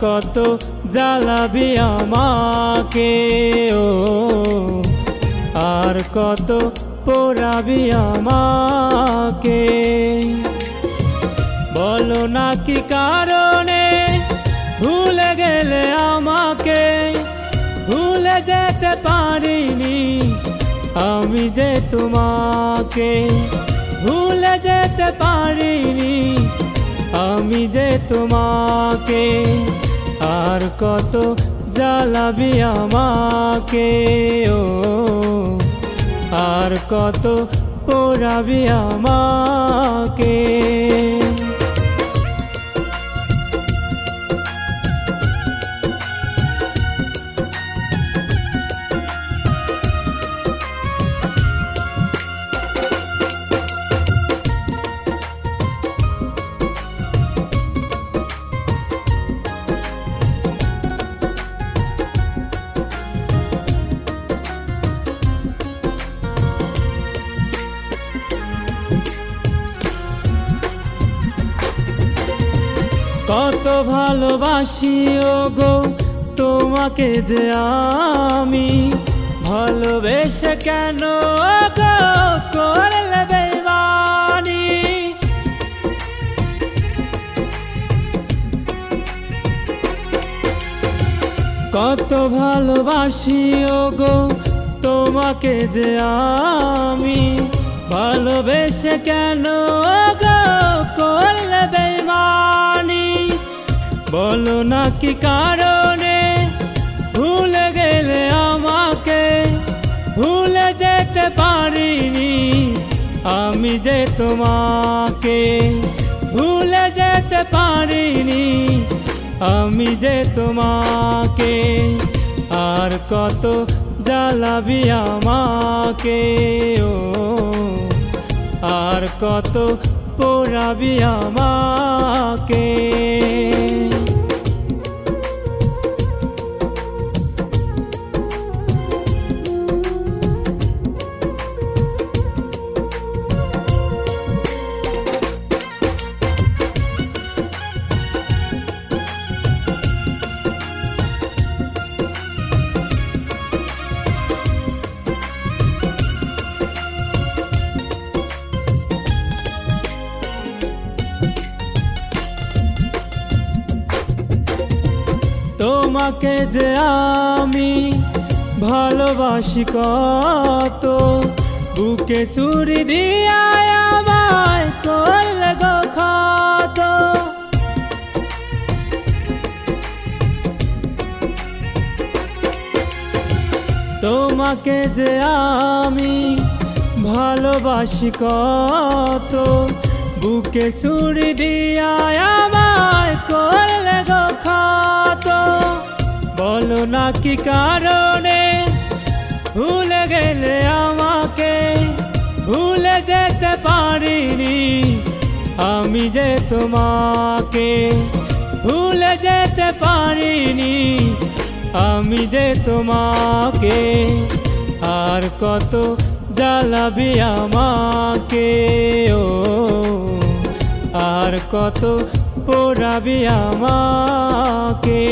কত জ্বালাবি আমাকে, ও। আর কত পোড়াবি আমাকে। বলো না কি কারণে ভুলে গেলে আমাকে, ভুলে যেতে পারিনি আমি যে তোমাকে। ভুলে যেতে পারিনি আমি যে তোমাকে। আর কত জ্বালাবি আমাকে ও। আর কত পোড়াবি আমাকে। কত ভালোবাসি গো তোমাকে যে আমি ভালোবেসে কেন করলে বেমানি কত ভালোবাসি গো তোমাকে যে আমি ভালোবেসে কেন কি কারণে ভুলে গেলে আমাকে? ভুলে যেতে পারিনি আমি যে তোমাকে। ভুলে যেতে পারিনি আমি যে তোমাকে। আর কত জ্বালাবি আমাকে, ও। আর কত পোড়াবি আমাকে। তোমাকে যে আমি ভালোবাসি কত, বুকে চুরি দিয়া আমায় করলে গো ক্ষত। তোমাকে যে আমি ভালোবাসি কত, বুকে চুরি দিয়া আমায় করলে গো বলো না কি কারণে? ভুলে গেলে আমাকে, ভুলে যেতে পারিনি। আমি যে তোমাকে, ভুলে যেতে পারিনি। আমি যে তোমাকে, আর কত জ্বালাবি আমাকে, ও। আর কত পোড়াবি আমাকে।